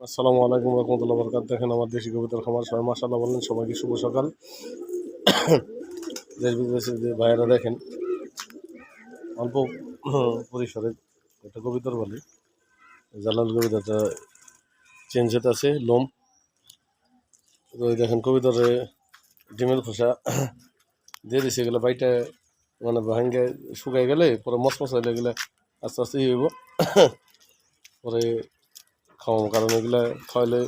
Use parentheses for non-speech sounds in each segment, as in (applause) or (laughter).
আসসালামু আলাইকুম রহমতুল্লাহ বরকাত দেখেন আমার দেশি কবিতার খামার, সবাই মাসাল্লাহ বললেন সবাইকে শুভ সকাল। (coughs) দেশ বিদেশের যে ভাইয়েরা দেখেন, অল্প (coughs) পরিসরে একটা কবিতার বলি। জালাল কবিতাটা চেঞ্জ হতে আছে, লোম। তো দেখেন কবিতার ডিমের খোসা (coughs) দিয়ে দিছে, এগুলো বাইটা মানে ভাঙ্গে শুকাই গেলে পরে মশমশ হয়ে গেলে আস্তে আস্তে ইয়ে হইব। পরে খাওয়াবো কারণ এগুলো খাওয়াইলে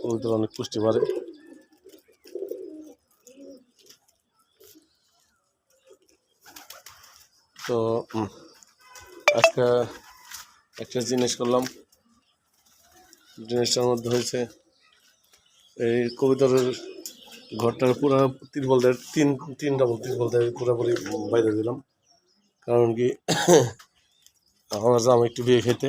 কবিতার অনেক পুষ্টি বাড়ে। তো আজকে একটা জিনিস করলাম। জিনিসটার মধ্যে হয়েছে, এই কবিতার ঘরটার পুরো তিরপল দেয় তিন তিন ডাবল তিরপল দেয় পুরোপুরি বাইরে দিলাম। কারণ কি, (coughs) আমার যাম একটু বিয়ে খেতে।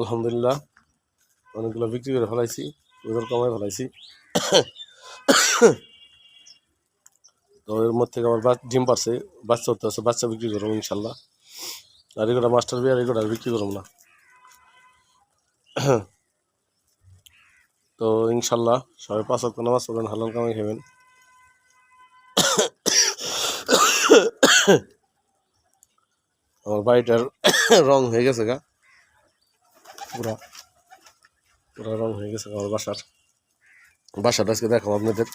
আলহামদুলিল্লাহ, অনেকগুলো বিক্রি করে ফেলাইছি ওদের কমাই ফেলাইছি। তো এর মধ্যে থেকে আমার ডিম পারছে, বাচ্চা হতে আছে, বাচ্চা বিক্রি করব ইনশাল্লাহ। আর এগুলো মাস্টার বিয়ে আর এগুলো আর বিক্রি করব না। তো ইনশাল্লাহ, সবাই পাঁচ অক্ট নামাজ পড়বেন, হালাল কামাই খাবেন। আমার বাড়িটার রং হয়ে গেছে গা। পুরা পুরা রং হয়ে গেছে আমার বাসার। বাসাটা আজকে দেখাবো আপনাদের।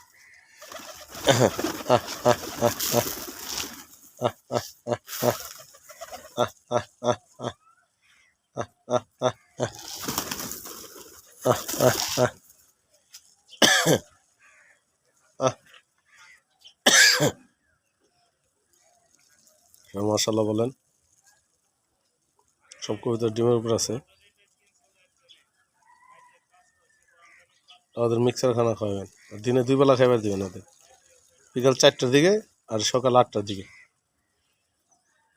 মার্শাল্লাহ বলেন, সব কবিতা ডিমের উপর আছে। আমাদের মিক্সার খানা খাওয়াবেন। আর দিনে দুই বেলা খাইবার দিবেন ওদের। বিকাল চারটার দিকে আর সকাল আটটার দিকে।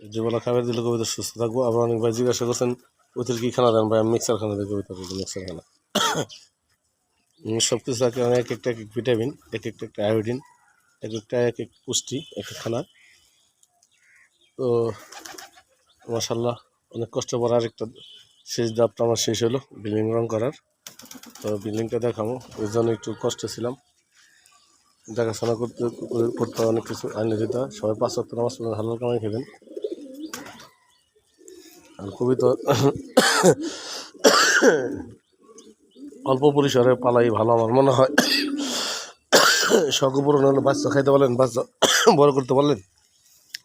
দুবেলা খাবার দিলে কবিতা সুস্থ থাকব। আবার অনেক ভাই জিজ্ঞাসা করছেন, ওদের কি খানা দেন ভাই? আমি মিক্সার খানা দিই কবিতা বলছি মিক্সার খানা। সব কিছু থাকে এক একটা, এক এক ভিটামিন, এক একটা একটা আয়োডিন, এক একটা, এক এক পুষ্টি, এক এক খানা। তো মাসাল্লাহ অনেক কষ্ট পর আরেকটা শেষ ধাপটা আমার শেষ হলো বিলিং রং করার। তো বিল্ডিংটা দেখাবো। ওই জন্য একটু কষ্ট ছিলাম। দেখাশোনা করতে করতে অনেক কিছু আইনে দিতে হয়। সবাই পাঁচ সপ্তাহ নামাজ পড়বেন হালাল কামাই খেবেন আর খুবই তো অল্প পরিসরে পালাই ভালো আমার মনে হয়। শখ হলে বাচ্চা খাইতে পারলেন বাচ্চা বড় করতে পারলেন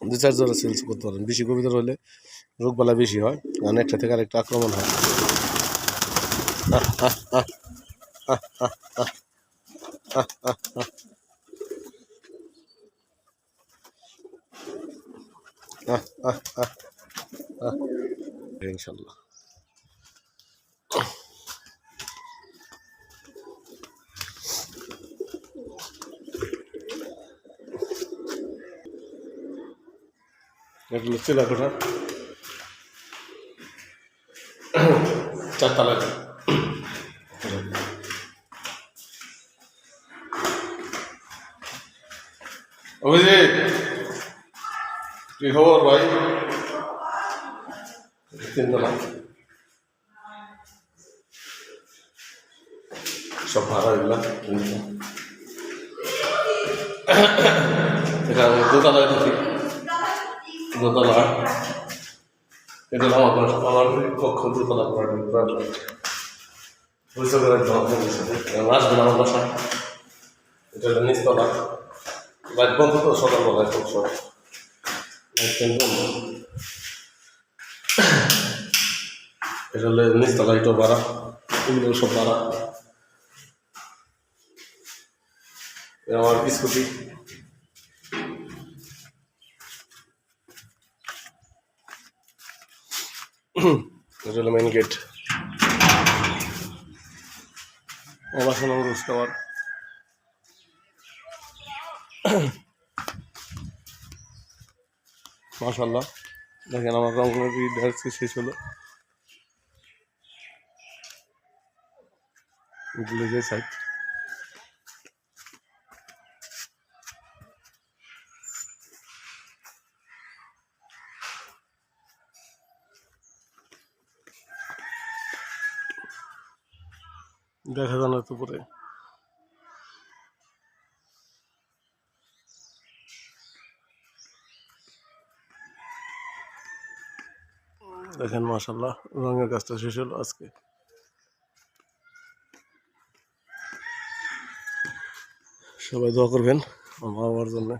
দু চার জোড়া সেলস করতে পারেন বেশি কবিতা হলে রোগবালা বেশি হয়। কারণ একটা থেকে আরেকটা আক্রমণ হয়। İnşallah. Revolusi lah, Catatan lagi. Abhijit, কি খবর ভাই? তিনতলা সব ভাড়া এগুলা এটা দোতলায় থাকি। দোতলা। এটা আমার আমার কক্ষ দোতলা করা বুঝতে করে আসবেন আমার বাসা। এটা নিচতলা। লাইট বন্ধ তো সকালবেলায় খুব সব লাইট বন্ধ এটা হলে স্কুটি এটা হলো মেন গেট অবাসন রোজ মাশাল্লাহ দেখেন আমার রংগুলোর ডান্স শেষ হলো। এগুলো যে সাইড দেখা যায় না তো পরে। দেখেন মাশাল্লাহ রঙের কাজটা শেষ হলো আজকে। সবাই দোয়া করবেন আমার বাবার জন্য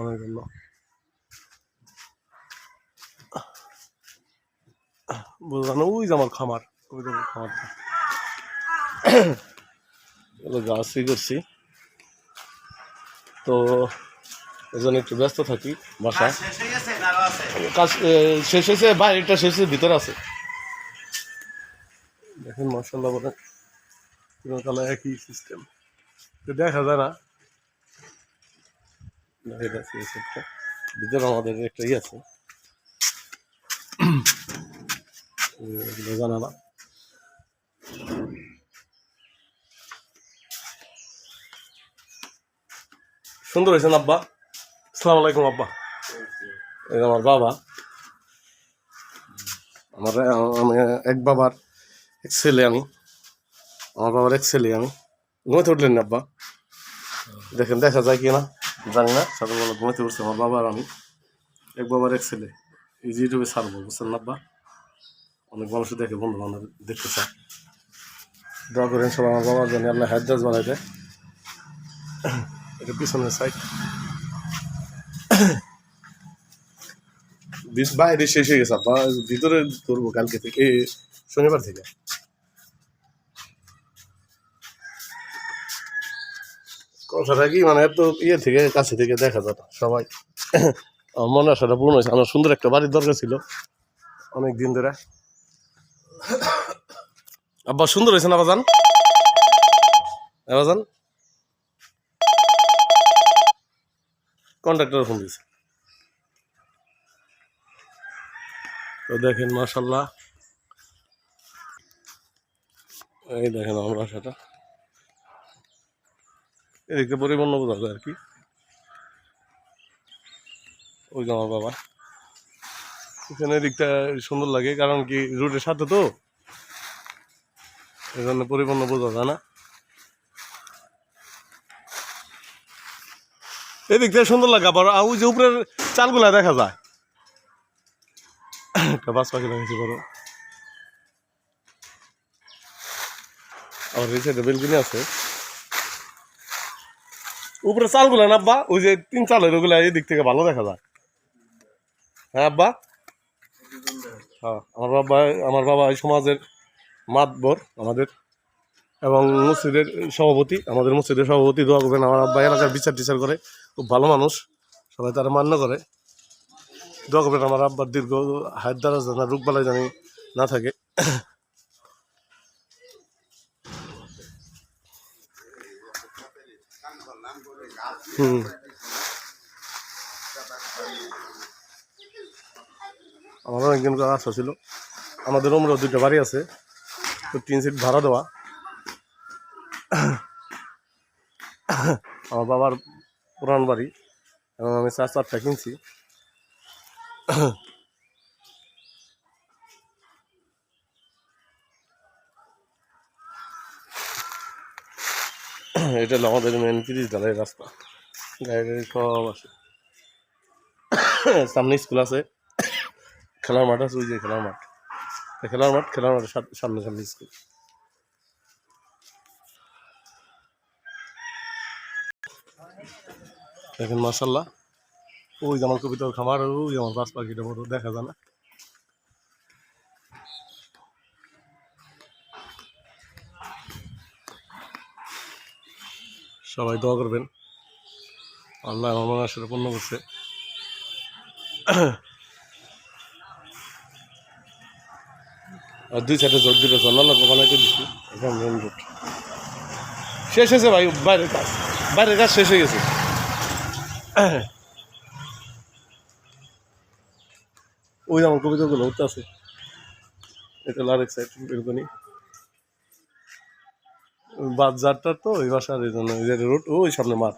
আমার জন্য। বুঝলাম ওই যে আমার খামার, ওই যে আমার খামারটা গাছই করছি। তো এই জন্য একটু ব্যস্ত থাকি বাসায় হয়ে আছে? কাজ শেষ হয়েছে বাইরেটা শেষ হয়েছে ভিতরে আছে। দেখেন মার্শাল্লাহ বলে একই সিস্টেম তো দেখা যায় না। দেখা যাচ্ছে ভিতরে আমাদের একটা ইয়ে আছে। জানা না। সুন্দর হয়েছে না আব্বা? আসসালামু আলাইকুম, আব্বা। এই আমার বাবা। আমার, আমি এক বাবার এক ছেলে আমি। আমার বাবার এক ছেলে আমি। ঘুমাতে উঠলেন না, আব্বা? দেখেন, দেখা যায় কি না জানি না, সকালবেলা ঘুমাতে উঠছে আমার বাবা আর আমি। এক বাবার এক ছেলে এই যে ইউটিউবে ছাড়বো বুঝছেন না, আব্বা? অনেক মানুষ দেখে বন্ধু বান্ধব দেখতে চায়। দোয়া করেন সবাই আমার বাবার জন্য, আল্লাহ হায়দাজ বানাই দেয় এটা পিছনের সাইড বাইরে শেষ হয়ে গেছে, আব্বা। ভিতরে ধরবো কালকে থেকে শনিবার থেকে। কথাটা কি মানে এত ইয়ে থেকে, কাছে থেকে দেখা যায় সবাই। মনে আশাটা পূর্ণ হয়েছে। আমার সুন্দর একটা বাড়ির দরকার ছিল, অনেক দিন ধরে। আব্বা, সুন্দর হয়েছে না বাজান বাজান কন্ট্রাক্টর ফোন দিয়েছে। তো দেখেন মাশাল্লাহ এই দেখেন আমরা সেটা। এদিকে পরিপূর্ণ বোঝা যায় আর কি। ওই আমার বাবা। এখানে এদিকটা সুন্দর লাগে, কারণ কি রুটের সাথে তো? এই জন্য পরিপূর্ণ বোঝা যায় না। এদিক থেকে সুন্দর লাগে, আবার ওই যে উপরের চালগুলা দেখা যায়। একটা পাখি লাগাইছি বড় আর এই সাইডে বেলকুনি আছে উপরে চালগুলা না আব্বা, ওই যে তিন চালের ওগুলা এই দিক থেকে ভালো দেখা যায়। হ্যাঁ আব্বা? হ্যাঁ আমার বাবা আমার বাবা এই সমাজের মাতবর আমাদের। এবং মসজিদের সভাপতি, আমাদের মসজিদের সভাপতি দোয়া করবেন। আমার আব্বা এলাকার বিচার টিচার করে, খুব ভালো মানুষ। সবাই তারা মান্য করে। দোয়া করবেন আমার আব্বার দীর্ঘ হায়াত দ্বারা যেন রোগবালাই জানি না থাকে। হুম। আমারও একদিন করে আশা ছিল। আমাদের ওমরাও দুইটা বাড়ি আছে, তো তিন সিট ভাড়া দেওয়া। আমার বাবার পুরান বাড়ি, এবং আমি চার চারটা কিনছি। এটা হলো আমাদের মেন তিরিশ ঢালাই রাস্তা। গাড়ি গাড়ি সব আছে। সামনে স্কুল আছে। খেলার মাঠ আছে, ওই যে খেলার মাঠ। খেলার মাঠ খেলার মাঠ সামনে সামনে স্কুল দেখেন মার্শাল্লাহ ওই যে আমার কবিতার খামার, ওই আমার বাস পাখিটা বড় দেখা যায় না। সবাই দোয়া করবেন। আল্লাহ আমার মনে আসলে পূর্ণ করছে। আর দুই সাইডে জোর দিলে জন্নালা বানাইতে দিচ্ছি একদম মেন রোড। শেষ হয়েছে ভাই, বাইরের কাজ। বাইরের কাজ শেষ হয়ে গেছে। ওই আমার কবিতাগুলো উঠতে আছে। এটা আরেক সাইড বেলকনি বাজারটা তো, ওই বাসার এই জন্য রোড ওই সামনে মাঠ।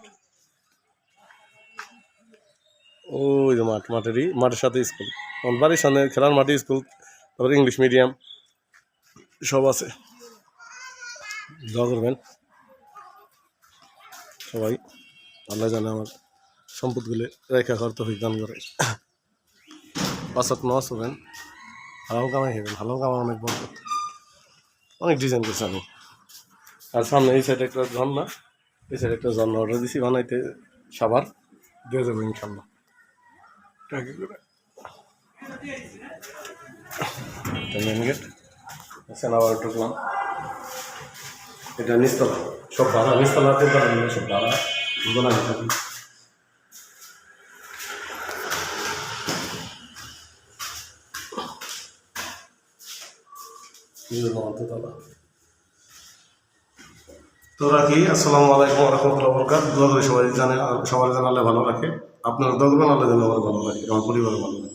ওই মাঠ, মাঠেরই, মাঠের সাথে স্কুল আমার বাড়ির সামনে খেলার মাঠে স্কুল তারপরে ইংলিশ মিডিয়াম সব আছে। দোয়া করবেন সবাই, আল্লাহ জানে আমার সম্পদগুলো রেখা করতে দান করে। পাঁচাত মাস হবেন হালাল কামাই হেবেন হালাল কামাই অনেক বড়। অনেক ডিজাইন করছি আমি। আর সামনে এই সাইডে একটা ঝর্ণা, এই সাইডে একটা ঝর্ণা অর্ডার দিছি, বানাইতে সাবার দিয়ে যাব ইনশাল্লাহ। মেন গেট এখানে আবার ঢুকলাম। এটা নিস্তলা সব ভাড়া নিস্তলাতে সব ভাড়া। তো রাখি আসসালামু আলাইকুম রহমতুল্লাহ বরকাত দোয়া করে সবাই জানে, সবাই জানালে ভালো রাখে। আপনার দোয়া করবেন, আল্লাহ আমার ভালো রাখে, আমার পরিবার ভালো রাখে।